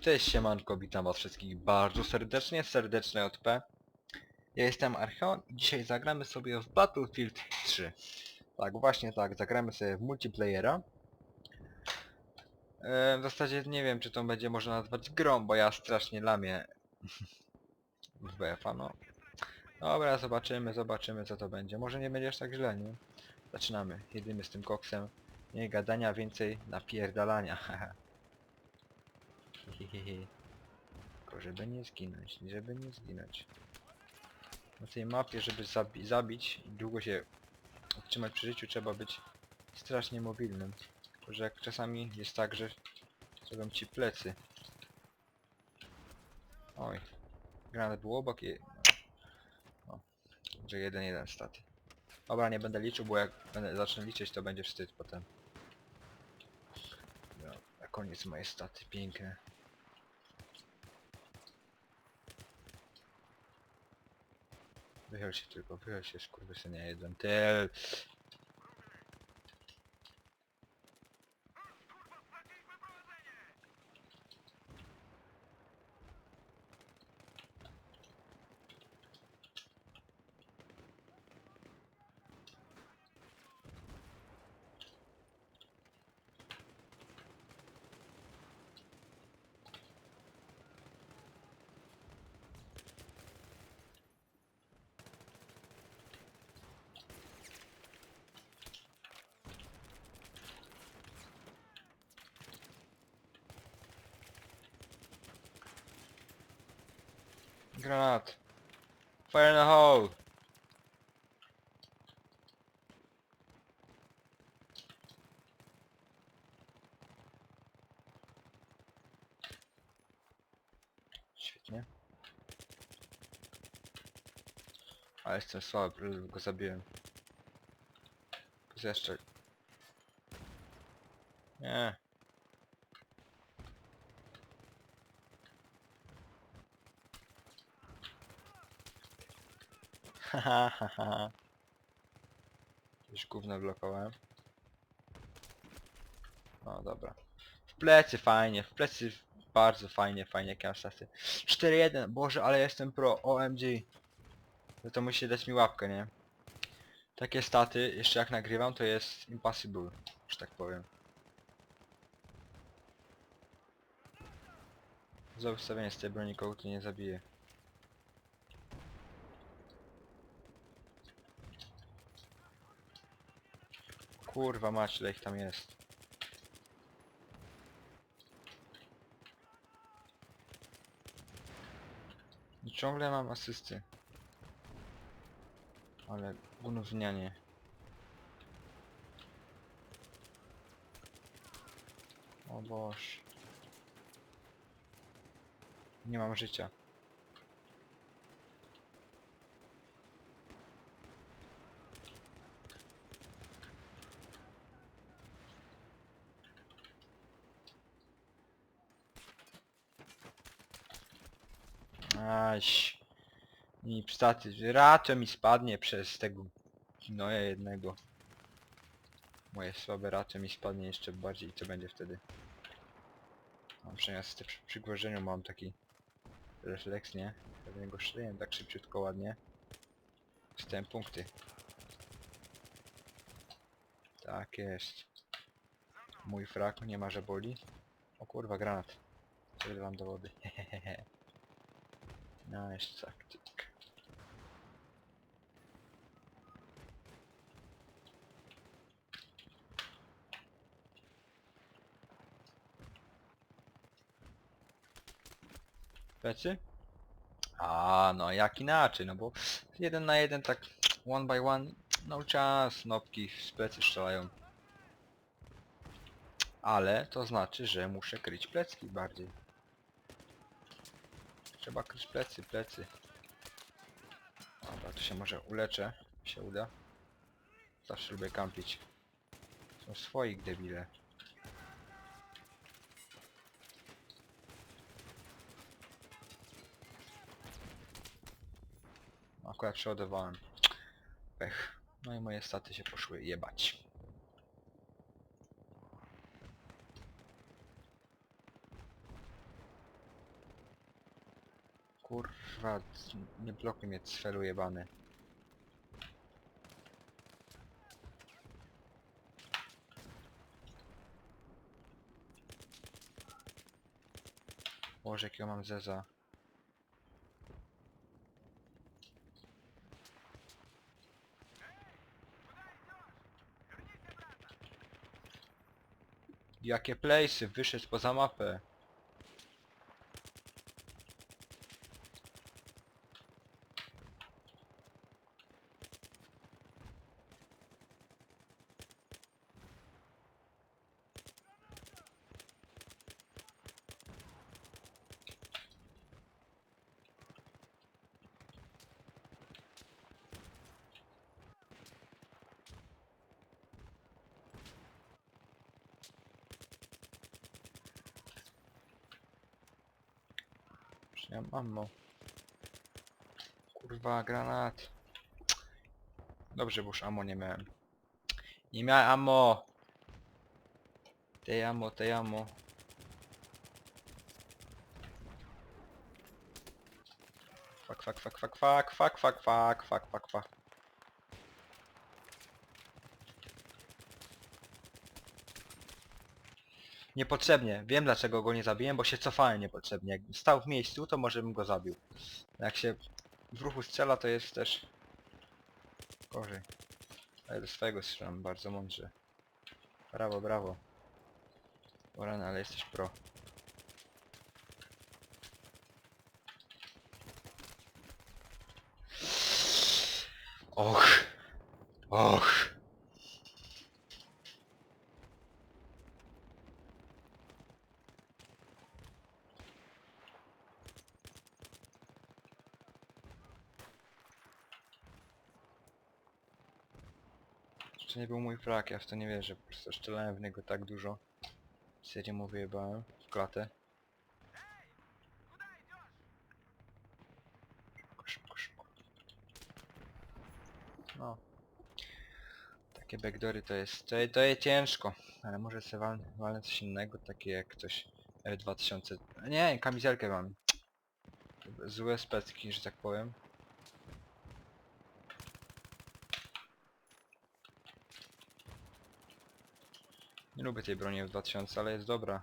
Cześć siemanko, witam was wszystkich bardzo serdecznie, serdeczne JP. Ja jestem Archeon i dzisiaj zagramy sobie w Battlefield 3. Tak, właśnie tak, zagramy sobie w multiplayera. E, w zasadzie nie wiem czy to będzie można nazwać grą, bo ja strasznie lamię w BF-a, no. Dobra, zobaczymy, zobaczymy co to będzie. Może nie będzie aż tak źle, nie? Zaczynamy, jedymy z tym koksem. Nie gadania, więcej napierdalania, Tylko żeby nie zginąć, żeby nie zginąć. Na tej mapie, żeby zabi zabić i długo się utrzymać przy życiu, trzeba być strasznie mobilnym. Tylko, że jak czasami jest tak, że zrobią ci plecy. Oj. Granat był obok i... No. Że jeden, jeden staty. Dobra, nie będę liczył, bo jak będę zacznę liczyć, to będzie wstyd potem. No, na koniec moje staty, piękne. Wychyl się tylko, wychyl się skurwysynie jeden. Tyl. Granat. Fire in the hole. Świetnie. Ale jestem słaby, go zabiłem. Plus jeszcze. Nie. Haha. Już gówno blokowałem. No dobra. W plecy fajnie, w plecy bardzo fajnie, fajnie stasy. 4-1, boże, ale jestem pro, OMG. No to musi dać mi łapkę, nie? Takie staty, jeszcze jak nagrywam, to jest impossible, że tak powiem. Za ustawienie z tej broni kogo tu nie zabije. Kurwa mać, ile ich tam jest. I ciągle mam asysty. Ale gównianie. O Boż. Nie mam życia. Aś. I pstaty. Raczej mi spadnie przez tego gnoja jednego. Moje słabe raczej mi spadnie jeszcze bardziej. Co będzie wtedy? Mam przeniosę przy przygłożeniu mam taki refleks, nie? Ja go szleję tak szybciutko, ładnie. Dostałem punkty. Tak jest. Mój frak nie ma, że boli. O kurwa, granat. Wylewam do wody. Hehehe. Nice tactic. Plecy? A, no jak inaczej, no bo jeden na jeden tak one by one, no czas, nopki z plecy strzelają. Ale to znaczy, że muszę kryć plecki bardziej. Trzeba kryć plecy, plecy. Dobra, to się może uleczę. Się uda. Zawsze lubię kampić. Są swoich debile. Akurat przeładowałem. Pech. No i moje staty się poszły jebać. Kurwa, nie blokuj mnie cfelu jebany. Boże, jakiego mam zeza. Jakie place'y? Wyszedł poza mapę. Już nie mam ammo. Kurwa, granat. Dobrze, bo już ammo nie miałem. Nie miałem ammo! Tej ammo, tej ammo. Fuck, fuck, fuck, fuck, fuck, fuck, fuck, fuck, fuck, fuck, fuck. Niepotrzebnie. Wiem dlaczego go nie zabiłem, bo się cofałem niepotrzebnie. Jak stał w miejscu, to może bym go zabił. Jak się w ruchu strzela, to jest też gorzej. Ale do swojego strzelam bardzo mądrze. Brawo, brawo. Oran, ale jesteś pro. Och. Och. Jeszcze nie był mój frak, ja w to nie wierzę, po prostu strzelałem w niego tak dużo. Serio mu wyjebałem w klatę. Szybko, szybko, szybko. No. Takie backdoory to jest, to, to jest ciężko, ale może sobie walnę, walnę coś innego, takie jak coś F2000... Nie, kamizelkę mam. Złe specki, że tak powiem. Nie lubię tej broni w 2000, ale jest dobra.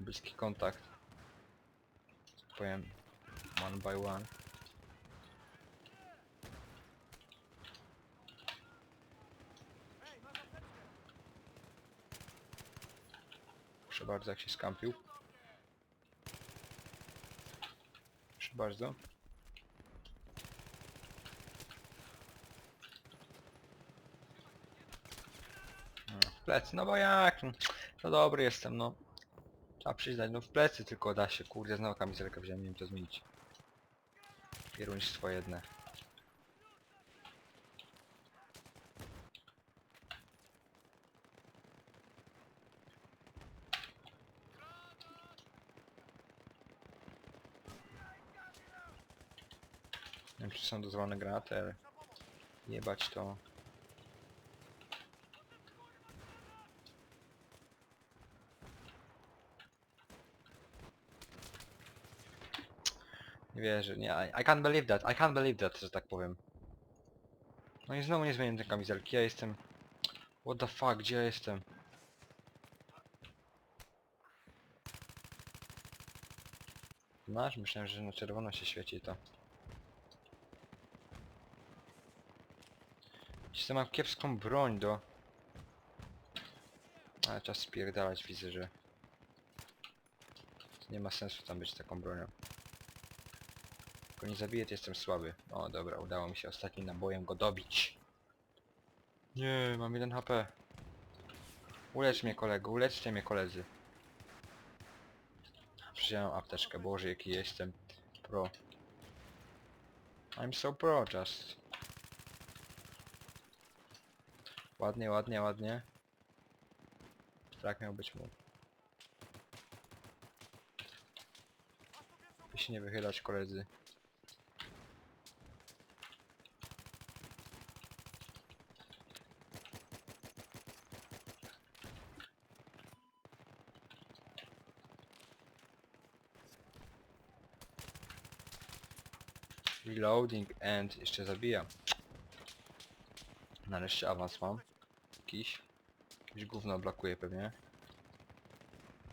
Bliski kontakt. Tak powiem one by one. Proszę bardzo, jak się skampił. Proszę bardzo. No, w plecy, no bo jak? no, To dobry jestem, no. Trzeba przyznać, no w plecy tylko da się, kurde, znowu kamizelkę wziąłem, nie wiem to zmienić. Pieruństwo jedne. Nie wiem czy są dozwolone granaty, ale... Jebać to. Nie wierzę, nie, I, I can't believe that, I can't believe that, że tak powiem. No i znowu nie zmieniłem tej kamizelki, ja jestem... What the fuck, gdzie ja jestem? Masz? Myślałem, że na czerwono się świeci to. Jeszcze mam kiepską broń do... Ale czas spierdalać, widzę, że... Nie ma sensu tam być taką bronią. Tylko nie zabiję, to jestem słaby. O dobra, udało mi się ostatnim nabojem go dobić. Nie, mam 1 HP. Ulecz mnie kolego, uleczcie mnie koledzy. Przyjąłem apteczkę, boże jaki jestem pro. I'm so pro just. Ładnie, ładnie, ładnie. Tak miał być mój. By się nie wychylać koledzy. Reloading and jeszcze zabijam. Nareszcie awans mam. Jakiś. Jakieś gówno blokuje pewnie.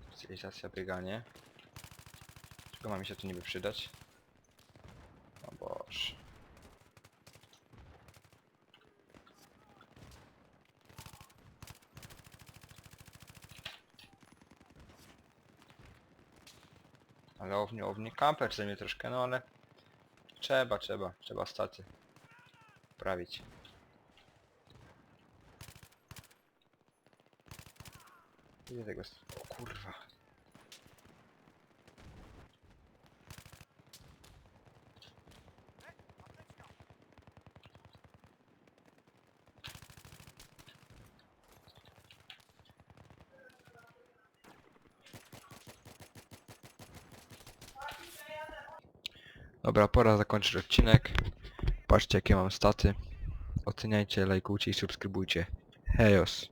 Specjalizacja bieganie. Czego ma mi się tu niby przydać? O Boże. Ale ownie, ownie kamper zajmie troszkę, no ale... Trzeba, trzeba, trzeba staty. Prawić. Ile tego jest? O kurwa. Dobra, pora zakończyć odcinek. Patrzcie jakie mam staty. Oceniajcie, lajkujcie i subskrybujcie. Hejos.